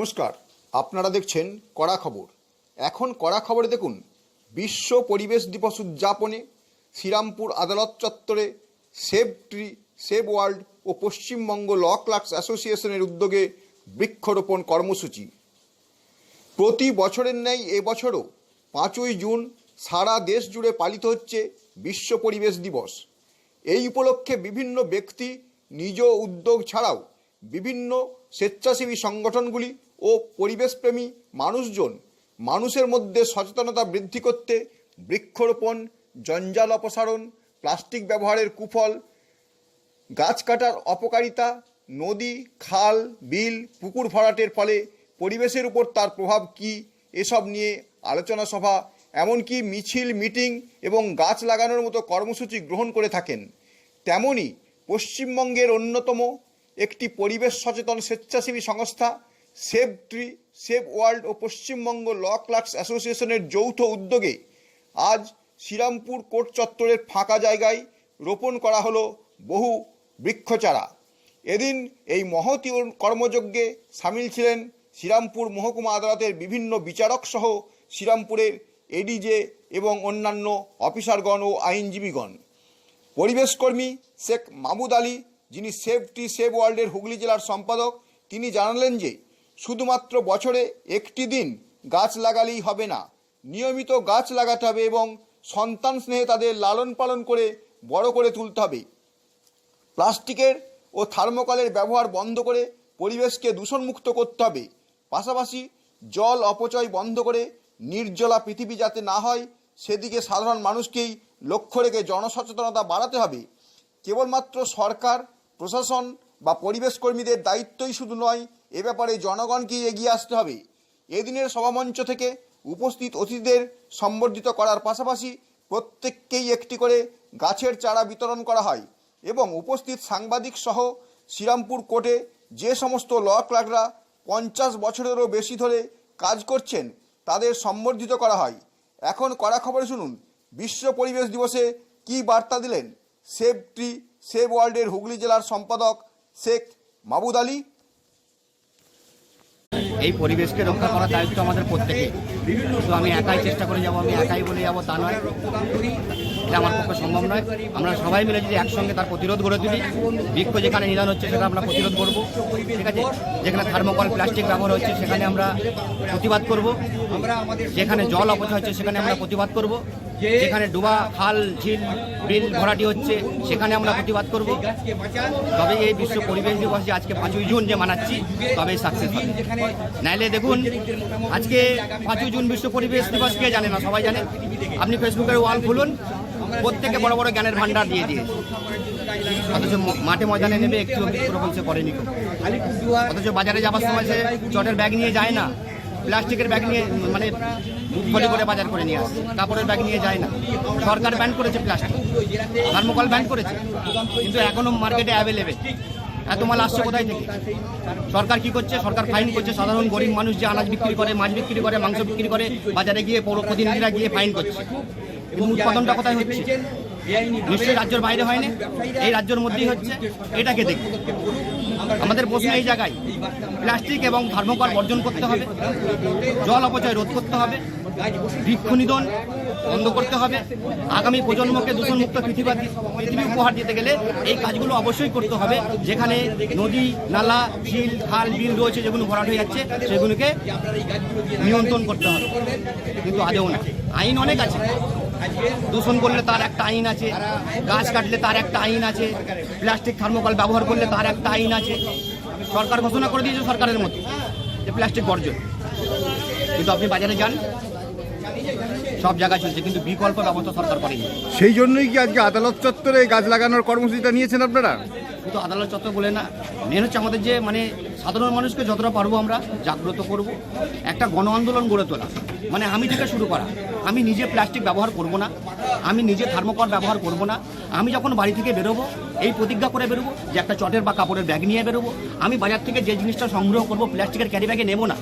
নমস্কার, আপনারা দেখছেন কড়া খবর। এখন কড়া খবরে দেখুন, বিশ্ব পরিবেশ দিবস উদযাপনে শ্রীরামপুর আদালত চত্বরে সেভ ট্রি, সেভ ওয়ার্ল্ড ও পশ্চিমবঙ্গ ল ক্লার্কস অ্যাসোসিয়েশনের উদ্যোগে বৃক্ষরোপণ কর্মসূচি। প্রতি বছরের ন্যায় এবছরও পাঁচই জুন সারা দেশ জুড়ে পালিত হচ্ছে বিশ্ব পরিবেশ দিবস। এই উপলক্ষে বিভিন্ন ব্যক্তি, নিজ উদ্যোগ ছাড়াও বিভিন্ন স্বেচ্ছাসেবী সংগঠনগুলি ও পরিবেশপ্রেমী মানুষজন মানুষের মধ্যে সচেতনতা বৃদ্ধি করতে বৃক্ষরোপণ, জঞ্জাল অপসারণ, প্লাস্টিক ব্যবহারের কুফল, গাছ কাটার অপকারিতা, নদী, খাল, বিল, পুকুর ভরাটের ফলে পরিবেশের উপর তার প্রভাব কি এসব নিয়ে আলোচনা সভা, এমনকি মিছিল, মিটিং এবং গাছ লাগানোর মতো কর্মসূচি গ্রহণ করে থাকেন। তেমনি পশ্চিমবঙ্গের অন্যতম একটি পরিবেশ সচেতন স্বেচ্ছাসেবী সংস্থা সেভ ট্রি, সেভ ওয়ার্ল্ড ও পশ্চিমবঙ্গ ল ক্লার্কস অ্যাসোসিয়েশনের যৌথ উদ্যোগে আজ শ্রীরামপুর কোর্ট চত্বরের ফাঁকা জায়গায় রোপণ করা হলো বহু বৃক্ষচারা। এদিন এই মহতী কর্মযজ্ঞে সামিল ছিলেন শ্রীরামপুর মহকুমা আদালতের বিভিন্ন বিচারক সহ শ্রীরামপুরের এডিজে এবং অন্যান্য অফিসারগণ ও আইনজীবীগণ। পরিবেশকর্মী শেখ মাহমুদ আলী, যিনি সেভ টি সেভ ওয়ার্ল্ডের হুগলি জেলার সম্পাদক, তিনি জানালেন যে শুধুমাত্র বছরে একটি দিন গাছ লাগালেই হবে না। নিয়মিত গাছ লাগাতে হবে এবং সন্তান স্নেহে তাদের লালন পালন করে বড় করে তুলতে হবে। প্লাস্টিকের ও থার্মোকলের ব্যবহার বন্ধ করে পরিবেশকে দূষণমুক্ত করতে হবে। পাশাপাশি জল অপচয় বন্ধ করে নির্জলা পৃথিবী যাতে না হয়, সেদিকে সাধারণ মানুষকেই লক্ষ্য রেখে জনসচেতনতা বাড়াতে হবে। কেবলমাত্র সরকার, প্রশাসন বা পরিবেশকর্মীদের দায়িত্বই শুধু নয় এ ব্যাপারে জনগণকেই এগিয়ে আসতে হবে। এদিনের সভামঞ্চ থেকে উপস্থিত অতিথিদের সম্বর্ধিত করার পাশাপাশি প্রত্যেককেই একটি করে গাছের চারা বিতরণ করা হয় এবং উপস্থিত সাংবাদিক সহ শ্রীরামপুর কোর্টে যে সমস্ত ল ক্লার্করা পঞ্চাশ বছরেরও বেশি ধরে কাজ করছেন, তাদের সম্বর্ধিত করা হয়। এখন কড়া খবর শুনুন, বিশ্ব পরিবেশ দিবসে কি বার্তা দিলেন? সেভ ট্রি, সেভ ওয়ার্ল্ডের হুগলি জেলার সম্পাদক শেখ মাবুদ আলী। এই পরিবেশকে রক্ষা করার দায়িত্ব আমাদের প্রত্যেকে শুধু আমি একাই চেষ্টা করে যাব, আমি একাই বলে যাব তা নয়। এটা আমার পক্ষে সম্ভব নয়। আমরা সবাই মিলে যদি একসঙ্গে তার প্রতিরোধ গড়ে তুলি, বৃক্ষ যেখানে নিধন হচ্ছে সেটা আমরা প্রতিরোধ করব। ঠিক আছে? যেখানে থার্মোকল, প্লাস্টিক ব্যবহার হচ্ছে সেখানে আমরা প্রতিবাদ করব। যেখানে জল অপচয় হচ্ছে সেখানে আমরা প্রতিবাদ করব। যেখানে ডুবা, খাল, ঝিল, বিল ভরাটি হচ্ছে, সেখানে আমরা প্রতিবাদ করব। তবে এই বিশ্ব পরিবেশ দিবস যে আজকে পাঁচই জুন যে মানাচ্ছি, তবেই সাকসেস নাইলে দেখুন, আজকে পাঁচই জুন বিশ্ব পরিবেশ দিবস, কে জানে না, সবাই জানে? আপনি ফেসবুকের ওয়াল খুলুন, প্রত্যেকে বড় বড় জ্ঞানের ভান্ডার দিয়ে দিয়েছে অথচ মাঠে ময়দানে নেবে একটু সে করেনি অথচ বাজারে যাবার সময় সে চটের ব্যাগ নিয়ে যায় না। প্লাস্টিকের ব্যাগ নিয়ে মানে ফলি করে বাজার করে নিয়ে আসে। কাপড়ের ব্যাগ নিয়ে যায় না। সরকার ব্যান করেছে প্লাস্টিক থার্মোকল ব্যান করেছে। কিন্তু এখনও মার্কেটে অ্যাভেলেবেল এত মাল আসছে কোথায় থেকে? সরকার কি করছে? সরকার ফাইন করছে। সাধারণ গরিব মানুষ যে আনাজ বিক্রি করে, মাছ বিক্রি করে, মাংস বিক্রি করে, বাজারে গিয়ে পৌর প্রতিনিধিরা গিয়ে ফাইন করছে। কিন্তু উৎপাদনটা কোথায় হচ্ছে? নিশ্চয়ই রাজ্যের বাইরে হয়নি। এই রাজ্যের মধ্যেই হচ্ছে। এটাকে দেখি আমাদের প্রশ্ন এই জায়গায়। প্লাস্টিক এবং থার্মোকল বর্জন করতে হবে। জল অপচয় রোধ করতে হবে। বৃক্ষ নিধন বন্ধ করতে হবে। আগামী প্রজন্মকে দূষণমুক্ত পৃথিবী পৃথিবী উপহার দিতে গেলে এই কাজগুলো অবশ্যই করতে হবে। যেখানে নদী, নালা ঝিল খাল, বিল রয়েছে, যেগুলো ভরাট হয়ে যাচ্ছে, সেগুলোকে নিয়ন্ত্রণ করতে হবে। কিন্তু আদেও না। আইন অনেক আছে। দূষণ করলে তার একটা আইন আছে, গাছ কাটলে তার একটা আইন আছে প্লাস্টিক থার্মোকল ব্যবহার করলে তার একটা আইন আছে। সরকার ঘোষণা করে দিয়েছে সরকারের মতো যে প্লাস্টিক বর্জন। কিন্তু আপনি বাজারে যান, সব জায়গায় চলছে, কিন্তু বিকল্প ব্যবস্থা সরকার করেনি। সেই জন্যই কি আজকে আদালত চত্বরে গাছ লাগানোর কর্মসূচিটা নিয়েছেন আপনারা? শুধু আদালত চত্বর বলে না। মেন হচ্ছে আমাদের যে মানে সাধারণ মানুষকে যতটা পারব আমরা জাগ্রত করব। একটা গণ আন্দোলন গড়ে তোলা। মানে আমি থেকে শুরু করা। আমি নিজে প্লাস্টিক ব্যবহার করব না। আমি নিজে থার্মোকল ব্যবহার করব না। আমি যখন বাড়ি থেকে বেরোবো, এই প্রতিজ্ঞা করে বেরোবো যে একটা চটের বা কাপড়ের ব্যাগ নিয়ে বেরোবো। আমি বাজার থেকে যে জিনিসটা সংগ্রহ করব, প্লাস্টিকের ক্যারি ব্যাগে নেব না।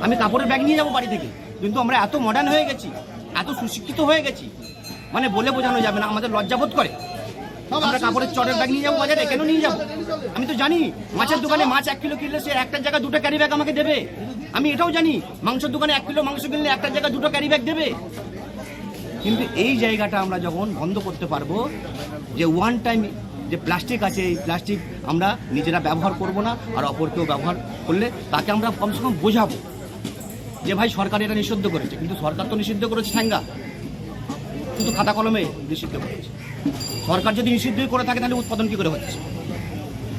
আমি কাপড়ের ব্যাগ নিয়ে যাব বাড়ি থেকে। কিন্তু আমরা এত মডার্ন হয়ে গেছি, এত সুশিক্ষিত হয়ে গেছি। মানে বলে বোঝানো যাবে না, আমাদের লজ্জাবোধ করে। আমরা কাপড়ের চটের ব্যাগ নিয়ে যাব বাজারে, কেন নিয়ে যাব? আমি তো জানি, মাছের দোকানে মাছ এক কিলো কিনলে সে একটা জায়গায় দুটো ক্যারি ব্যাগ আমাকে দেবে। আমি এটাও জানি, মাংসের দোকানে এক কিলো মাংস কিনলে একটা জায়গায় দুটো ক্যারি ব্যাগ দেবে। কিন্তু এই জায়গাটা আমরা যখন বন্ধ করতে পারব, যে ওয়ান টাইম যে প্লাস্টিক আছে, এই প্লাস্টিক আমরা নিজেরা ব্যবহার করব না, আর অপরকেও ব্যবহার করলে তাকে আমরা কমসে কম বোঝাবো যে ভাই সরকার এটা নিষিদ্ধ করেছে। কিন্তু সরকার তো নিষিদ্ধ করেছে ঠ্যাঙ্গা। শুধু খাতা কলমে নিষিদ্ধ করেছে। সরকার যদি নিষিদ্ধই করে থাকে, তাহলে উৎপাদন কী করে হচ্ছে?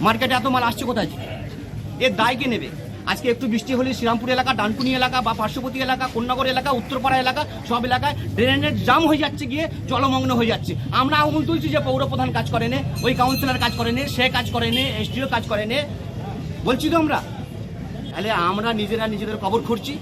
মার্কেটে এত মাল আসছে কোথায়? এর দায় কে নেবে? আজকে একটু বৃষ্টি হলে শ্রীরামপুর এলাকা, ডানকুনি এলাকা বা পার্শ্ববর্তী এলাকা কন্যাগর এলাকা, উত্তরপাড়া এলাকা, সব এলাকায় ড্রেনের জাম হয়ে যাচ্ছে গিয়ে জলমগ্ন হয়ে যাচ্ছে। আমরা আঙুল তুলছি যে পৌরপ্রধান কাজ করেনে, ওই কাউন্সিলর কাজ করেনে, সে কাজ করেনে এসডিও কাজ করে করেনে। বলছি তো আমরা? তাহলে আমরা নিজেরা নিজেদের কবর খুঁড়ছি।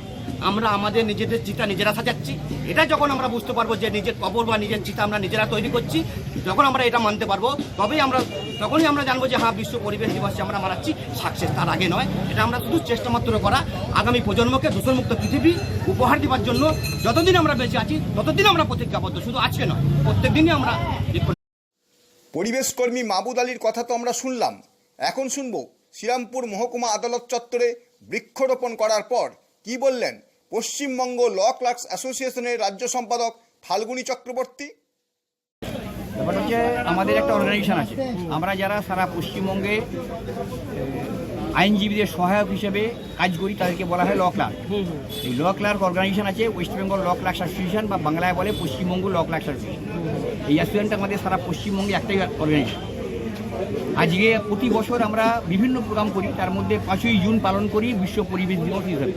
আমরা আমাদের নিজেদের চিতা নিজেরা সাজাচ্ছি। এটা যখন আমরা বুঝতে পারব যে নিজের কবর বা নিজের চিতা আমরা নিজেরা তৈরি করছি, যখন আমরা এটা মানতে পারব, তবেই আমরা তখনই আমরা জানব যে হ্যাঁ বিশ্ব পরিবেশ দিবসে আমরা মানাচ্ছি। সাকসেস তার আগে নয়। এটা আমরা শুধু চেষ্টা মাত্র করা। আগামী প্রজন্মকে দূষণমুক্ত পৃথিবী উপহার দেওয়ার জন্য যতদিন আমরা বেঁচে আছি, ততদিন আমরা প্রতিজ্ঞাবদ্ধ। শুধু আজকে নয় প্রত্যেক দিনই আমরা পরিবেশকর্মী করে পরিবেশ মাহবুদ আলীর কথা তো আমরা শুনলাম। এখন শুনব, শ্রীরামপুর মহকুমা আদালত চত্বরে বৃক্ষরোপণ করার পর কি বললেন? পশ্চিমবঙ্গ ল ক্লার্কস অ্যাসোসিয়েশনের রাজ্য সম্পাদক ফাল্গুনী চক্রবর্তী। ব্যাপারটা হচ্ছে আমাদের একটা অর্গানাইজেশন আছে। আমরা যারা সারা পশ্চিমবঙ্গে আইনজীবীদের সহায়ক হিসেবে কাজ করি তাদেরকে বলা হয় ল ক্লার্ক। এই ল ক্লার্ক অর্গানাইজেশন আছে West Bengal law clerks association বা বাংলায় বলে পশ্চিমবঙ্গ ল ক্লার্কস অ্যাসোসিয়েশন। এই অ্যাসোসিয়েশনটা আমাদের সারা পশ্চিমবঙ্গে একটাই অর্গানাইজেশন আজকে প্রতি বছর আমরা বিভিন্ন প্রোগ্রাম করি, তার মধ্যে পাঁচই জুন পালন করি, বিশ্ব পরিবেশ দিবস হিসেবে।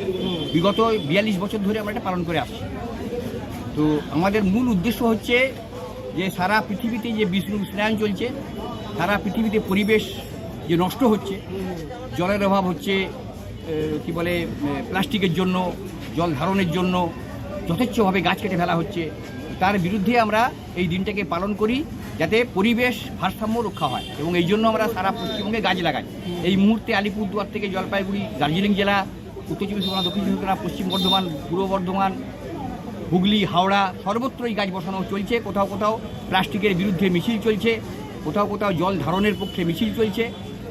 বিগত বিয়াল্লিশ বছর ধরে আমরা এটা পালন করে আসছি। তো আমাদের মূল উদ্দেশ্য হচ্ছে যে সারা পৃথিবীতে যে বিশ্ব উষ্ণায়ন চলছে, সারা পৃথিবীতে পরিবেশ যে নষ্ট হচ্ছে, জলের অভাব হচ্ছে কি বলে প্লাস্টিকের জন্য, জল ধারণের জন্য যথেচ্ছভাবে গাছ কেটে ফেলা হচ্ছে। তার বিরুদ্ধে আমরা এই দিনটাকে পালন করি। যাতে পরিবেশ ভারসাম্য রক্ষা হয় এবং এই জন্য আমরা সারা পশ্চিমবঙ্গে গাছ লাগাই। এই মুহূর্তে আলিপুরদুয়ার থেকে জলপাইগুড়ি দার্জিলিং জেলা উত্তর চব্বিশ পরগনা দক্ষিণ চব্বিশ পরগনা পশ্চিম বর্ধমান পূর্ব বর্ধমান হুগলি হাওড়া সর্বত্রই গাছ বসানো চলছে। কোথাও কোথাও প্লাস্টিকের বিরুদ্ধে মিছিল চলছে কোথাও কোথাও জল ধারণের পক্ষে মিছিল চলছে।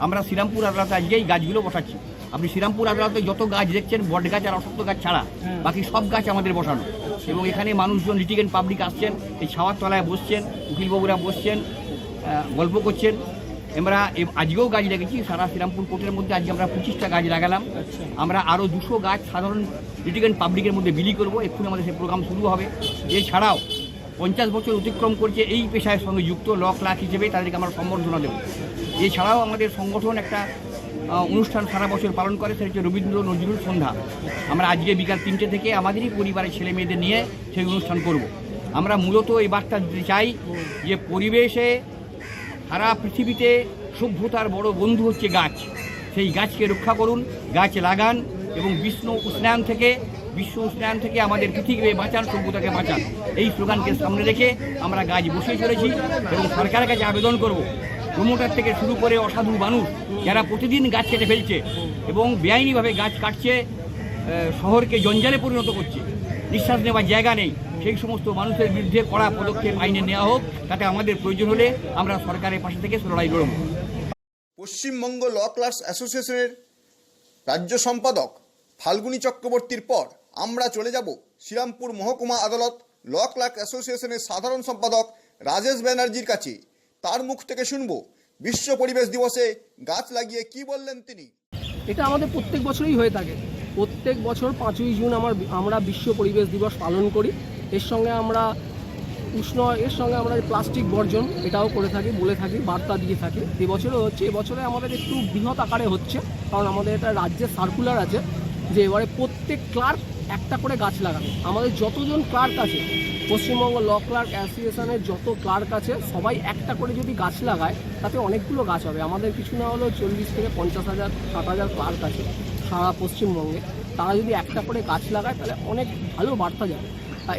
আমরা শ্রীরামপুর আদালতে আজকেই গাছগুলো বসাচ্ছি। আপনি শ্রীরামপুর আদালতে যত গাছ দেখছেন বট গাছ আর অসত্য গাছ ছাড়া বাকি সব গাছ আমাদের বসানো। এবং এখানে মানুষজন লিটিগেন পাবলিক আসছেন এই ছাওয়ার তলায় বসছেন উকিলবাবুরা বসছেন গল্প করছেন। আমরা আজকেও গাছ লেগেছি সারা শ্রীরামপুর কোর্টের মধ্যে আজকে আমরা পঁচিশটা গাছ লাগালাম। আমরা আরও দুশো গাছ সাধারণ লিটিগেন্ট পাবলিকের মধ্যে বিলি করব এক্ষুনি আমাদের সেই প্রোগ্রাম শুরু হবে। এছাড়াও পঞ্চাশ বছর অতিক্রম করছে এই পেশার সঙ্গে যুক্ত ল ক্লার্ক হিসেবে তাদেরকে আমরা সম্বর্ধনা দেব। এছাড়াও আমাদের সংগঠন একটা অনুষ্ঠান সারা বছর পালন করে, সেটা হচ্ছে রবীন্দ্র নজরুল সন্ধ্যা। আমরা আজকে বিকাল তিনটে থেকে আমাদেরই পরিবারের ছেলে মেয়েদের নিয়ে সেই অনুষ্ঠান করব। আমরা মূলত এই বার্তা দিতে চাই যে পরিবেশে সারা পৃথিবীতে সভ্যতার বড় বন্ধু হচ্ছে গাছ। সেই গাছকে রক্ষা করুন, গাছ লাগান এবং বিশ্ব উষ্ণায়ন থেকে বিশ্ব উষ্ণায়ন থেকে আমাদের পৃথিবীকে বাঁচান, সভ্যতাকে বাঁচান। এই স্লোগানকে সামনে রেখে আমরা গাছ বসিয়ে চলেছি এবং সরকারের কাছে আবেদন করব প্রমোটার থেকে শুরু করে অসাধু মানুষ যারা প্রতিদিন গাছ কেটে ফেলছে এবং বেআইনিভাবে গাছ কাটছে শহরকে জঞ্জালে পরিণত করছে। নিঃশ্বাস নেওয়ার জায়গা নেই। সেই সমস্ত মানুষের বিরুদ্ধে কড়া পদক্ষেপ আইনে নেওয়া হোক, তাতে আমাদের প্রয়োজন হলে আমরা সরকারের পাশে থেকে লড়াই লড়ব। পশ্চিমবঙ্গ ল ক্লাস অ্যাসোসিয়েশনের রাজ্য সম্পাদক ফাল্গুনী চক্রবর্তীর পর আমরা চলে যাব শ্রীরামপুর মহকুমা আদালত ল ক্লার্ক অ্যাসোসিয়েশনের সাধারণ সম্পাদক রাজেশ ব্যানার্জির কাছে। তার মুখ থেকে শুনব। বিশ্ব পরিবেশ দিবসে গাছ লাগিয়ে কি বললেন তিনি? এটা আমাদের প্রত্যেক বছরই হয়ে থাকে। প্রত্যেক বছর পাঁচই জুন আমার আমরা বিশ্ব পরিবেশ দিবস পালন করি। এর সঙ্গে আমরা উষ্ণ, এর সঙ্গে আমরা প্লাস্টিক বর্জন এটাও করে থাকি, বলে থাকি, বার্তা দিয়ে থাকি। এবছরও হচ্ছে, এবছরে আমাদের একটু বৃহৎ আকারে হচ্ছে, কারণ আমাদের এটা রাজ্যে সার্কুলার আছে, যে এবারে প্রত্যেক ক্লার্ক একটা করে গাছ লাগাবে। আমাদের যতজন ক্লার্ক আছে, পশ্চিমবঙ্গ ল ক্লার্ক অ্যাসোসিয়েশনের যত ক্লার্ক আছে, সবাই একটা করে যদি গাছ লাগায়, তাতে অনেকগুলো গাছ হবে। আমাদের কিছু না হলেও চল্লিশ থেকে পঞ্চাশ হাজার, ষাট হাজার ক্লার্ক আছে সারা পশ্চিমবঙ্গে। তারা যদি একটা করে গাছ লাগায়, তাহলে অনেক ভালো বার্তা যাবে।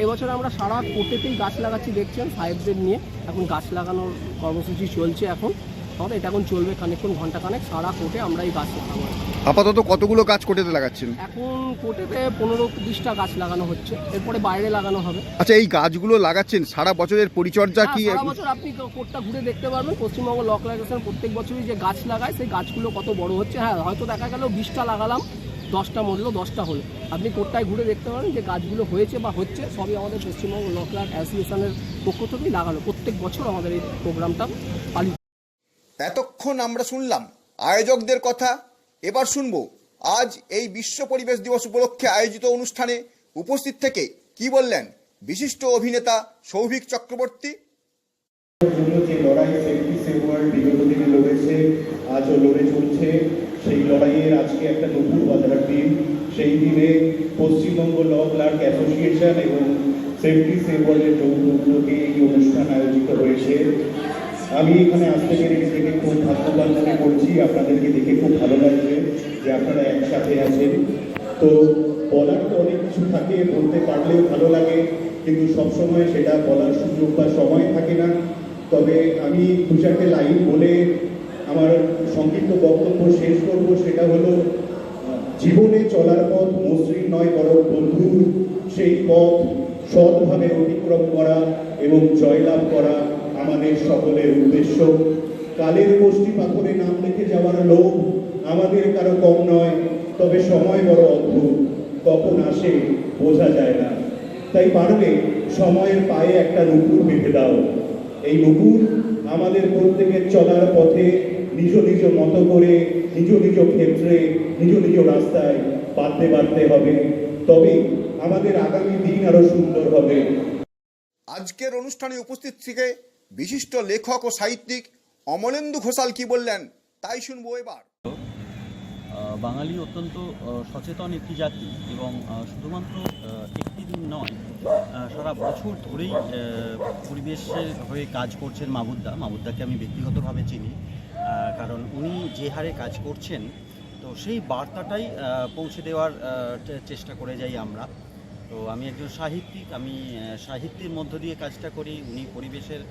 এবছর আমরা সারা কোটেতেই গাছ লাগাচ্ছি, দেখছেন, সাহেবদের নিয়ে। এখন গাছ লাগানোর কর্মসূচি চলছে এখন। আমাদের এটা এখন চলবে, খানিকক্ষণ, ঘণ্টা খানেক, সারা কোটে আমরা এই গাছ লাগাবো। আপাতত কতগুলো গাছ কোটেতে লাগাচ্ছেন? এখন কোটেতে পনেরো বিশটা গাছ লাগানো হচ্ছে। এরপরে বাইরে লাগানো হবে। আচ্ছা এই গাছগুলো লাগাচ্ছেন সারা বছরের পরিচর্যা কি? হ্যাঁ, সারা বছর আপনি কোটটা ঘুরে দেখতে পারবেন। পশ্চিমবঙ্গ লক লাইসেন্স প্রত্যেক বছরই যে গাছ লাগায় সেই গাছগুলো কত বড় হচ্ছে। হ্যাঁ হয়তো দেখা গেল বিশটা লাগালাম দশটা মরলো দশটা হলো। আপনি কোটটায় ঘুরে দেখতে পারেন যে গাছগুলো হয়েছে বা হচ্ছে সবই আমাদের পশ্চিমবঙ্গ লক লাইট অ্যাসোসিয়েশনের পক্ষ থেকেই লাগানো। প্রত্যেক বছর আমাদের এই প্রোগ্রামটা পালিত এতক্ষণ আমরা শুনলাম আয়োজকদের কথা এবার শুনব, আজ এই বিশ্ব পরিবেশ দিবস উপলক্ষে আয়োজিত অনুষ্ঠানে উপস্থিত থেকে কি বললেন বিশিষ্ট অভিনেতা সৌভিক চক্রবর্তী? লড়াই সেফটি লড়েছে, আজও লড়ে চলছে, সেই লড়াইয়ের আজকে একটা নতুন বাজার দিন। সেই দিনে পশ্চিমবঙ্গ ল ক্লার্ক অ্যাসোসিয়েশন এবং সেফটি সেভ ওয়ার্ল্ডের যৌথ উদ্যোগে এই অনুষ্ঠান আয়োজিত হয়েছে। আমি এখানে আসতে পেরে নিজেকে খুব ভাগ্যবান মনে করছি, আপনাদেরকে দেখে খুব ভালো লাগছে যে আপনারা একসাথে আছেন। তো বলার তো অনেক কিছু থাকে, বলতে পারলেও ভালো লাগে, কিন্তু সবসময় সেটা বলার সুযোগ বা সময় থাকে না। তবে আমি দু চারটে লাইন বলে আমার সংক্ষিপ্ত বক্তব্য শেষ করব, সেটা হলো, জীবনে চলার পথ মসৃণ নয় বড় বন্ধু। সেই পথ সৎভাবে অতিক্রম করা এবং জয়লাভ করা আমাদের সকলের উদ্দেশ্য। কালের গোষ্ঠী পাথরে নাম লিখে যাওয়ার লোভ আমাদের কারও কম নয়, তবে সময় বড় অদ্ভুত। কখন আসে বোঝা যায় না। তাই পারলে সময়ের পায়ে একটা নুপুর বেঁধে দাও। এই নুপুর আমাদের প্রত্যেকের চলার পথে নিজ নিজ মতো করে, নিজ নিজ ক্ষেত্রে, নিজ নিজ রাস্তায় বাঁধতে বাঁধতে হবে। তবে আমাদের আগামী দিন আরও সুন্দর হবে। আজকের অনুষ্ঠানে উপস্থিত থেকে বিশিষ্ট লেখক ও সাহিত্যিক অমলেন্দু ঘোষাল কি বললেন, তাই শুনব এবার। বাঙালি অত্যন্ত সচেতন একটি জাতি এবং শুধুমাত্র একটি দিন নয় সারা বছর ধরেই পরিবেশের হয়ে কাজ করছেন মাবুদ্দা মাবুদ্দাকে আমি ব্যক্তিগতভাবে চিনি কারণ উনি যে হারে কাজ করছেন, তো সেই বার্তাটাই পৌঁছে দেওয়ার চেষ্টা করে যাই আমরা। তো আমি একজন সাহিত্যিক, আমি সাহিত্যের মধ্য দিয়ে কাজটা করি। উনি পরিবেশের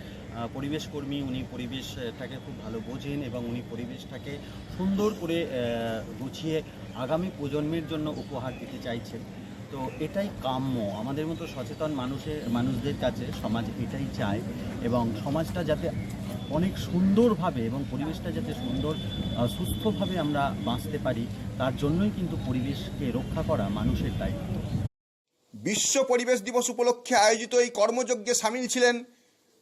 পরিবেশ কর্মী, উনি পরিবেশটাকে খুব ভালো বোঝেন এবং উনি পরিবেশটাকে সুন্দর করে গুছিয়ে আগামী প্রজন্মের জন্য উপহার দিতে চাইছেন। তো এটাই কাম্য। আমাদের মতো সচেতন মানুষের মানুষদের কাছে সমাজ এটাই চায় এবং সমাজটা যাতে অনেক সুন্দরভাবে এবং পরিবেশটা যাতে সুন্দর সুস্থভাবে আমরা বাঁচতে পারি, তার জন্যই কিন্তু পরিবেশকে রক্ষা করা মানুষের দায়িত্ব। বিশ্ব পরিবেশ দিবস উপলক্ষে আয়োজিত এই কর্মযজ্ঞে সামিল ছিলেন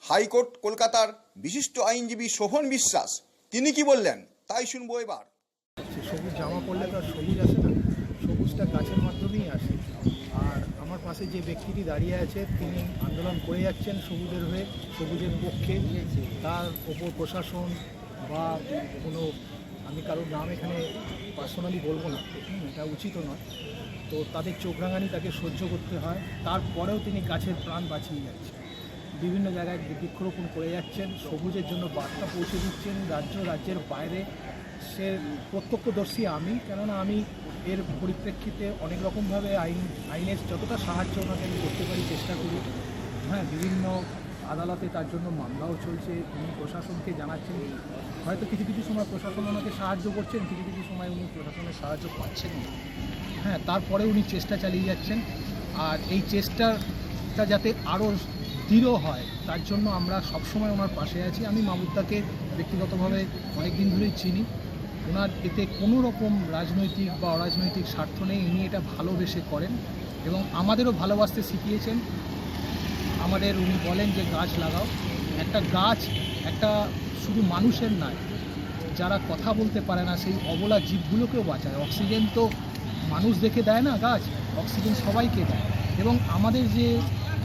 হাইকোর্ট, কলকাতার বিশিষ্ট আইনজীবী শোভন বিশ্বাস। তিনি কি বললেন, তাই শুনব এবার। সবুজ জামা পরলে তো আর সবুজ আসে না, সবুজটা গাছের মাধ্যমেই আসে। আর আমার পাশে যে ব্যক্তিটি দাঁড়িয়ে আছে, তিনি আন্দোলন করে যাচ্ছেন সবুজের হয়ে, সবুজের পক্ষে। তার ওপর প্রশাসন বা কোনো, আমি কারোর নাম এখানে পার্সোনালি বলব না, এটা উচিত নয়। তো তাদের চোখ রাঙানি তাকে সহ্য করতে হয়। তারপরেও তিনি গাছের প্রাণ বাঁচিয়ে যাচ্ছেন। বিভিন্ন জায়গায় বৃক্ষরোপণ করে যাচ্ছেন, সবুজের জন্য বার্তা পৌঁছে দিচ্ছেন। রাজ্য, রাজ্যের বাইরে সে প্রত্যক্ষদর্শী আমি, কেননা আমি এর পরিপ্রেক্ষিতে অনেক রকমভাবে আইন, আইনের যতটা সাহায্য ওনাকে আমি করতে পারি চেষ্টা করি। হ্যাঁ বিভিন্ন আদালতে তার জন্য মামলাও চলছে। উনি প্রশাসনকে জানাচ্ছেন। হয়তো কিছু কিছু সময় প্রশাসন ওনাকে সাহায্য করছেন, কিছু কিছু সময় উনি প্রশাসনের সাহায্য পাচ্ছেন না। হ্যাঁ তারপরে উনি চেষ্টা চালিয়ে যাচ্ছেন। আর এই চেষ্টাটা যাতে আরও দৃঢ় হয়, তার জন্য আমরা সবসময় ওনার পাশে আছি। আমি মামুদ্দাকে ব্যক্তিগতভাবে অনেক দিন ধরেই চিনি। ওনার এতে কোনো রকম রাজনৈতিক বা অরাজনৈতিক স্বার্থ নেই। ইনি এটা ভালোবেসে করেন এবং আমাদেরও ভালোবাসতে শিখিয়েছেন। আমাদের উনি বলেন যে, গাছ লাগাও। একটা গাছ একটা শুধু মানুষের নয়, যারা কথা বলতে পারে না, সেই অবলা জীবগুলোকেও বাঁচায়। অক্সিজেন তো মানুষ দেখে দেয় না, গাছ, অক্সিজেন সবাইকে দেয়। এবং আমাদের যে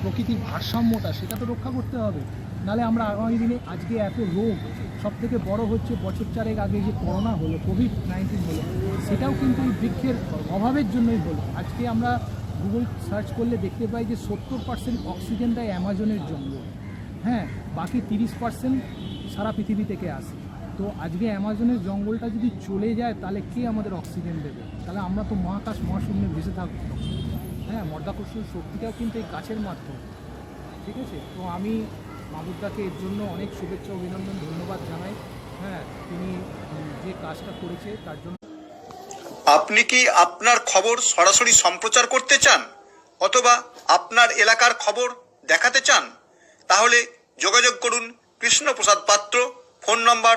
প্রকৃতির ভারসাম্যটা, সেটা তো রক্ষা করতে হবে। নালে আমরা আগামী দিনে আজকে এত রোগ সব থেকে বড় হচ্ছে বছর চারেক আগে যে করোনা হলো কোভিড নাইন্টিন হলো, সেটাও কিন্তু এই বৃক্ষের অভাবের জন্যই হলো। আজকে আমরা গুগল সার্চ করলে দেখতে পাই যে সত্তর পার্সেন্ট অক্সিজেন দেয় অ্যামাজনের জঙ্গল হ্যাঁ বাকি তিরিশ পার্সেন্ট সারা পৃথিবী থেকে আসে। তো আজকে অ্যামাজনের জঙ্গলটা যদি চলে যায়, তাহলে কে আমাদের অক্সিজেন দেবে? তাহলে আমরা তো মহাকাশ মহাশূন্যে ভেসে থাকব। হ্যাঁ মর্দাকর্ষণ শক্তিটাও কিন্তু এই গাছের মাধ্যমে। ঠিক আছে? তো আমি মাবুদ্দাকে এর জন্য অনেক শুভেচ্ছা, অভিনন্দন, ধন্যবাদ জানাই। হ্যাঁ তিনি যে কাজটা করেছে, তার জন্য আপনি কি আপনার খবর সরাসরি সম্প্রচার করতে চান? অথবা আপনার এলাকার খবর দেখাতে চান? তাহলে যোগাযোগ করুন Krishnaprasad Patra, phone number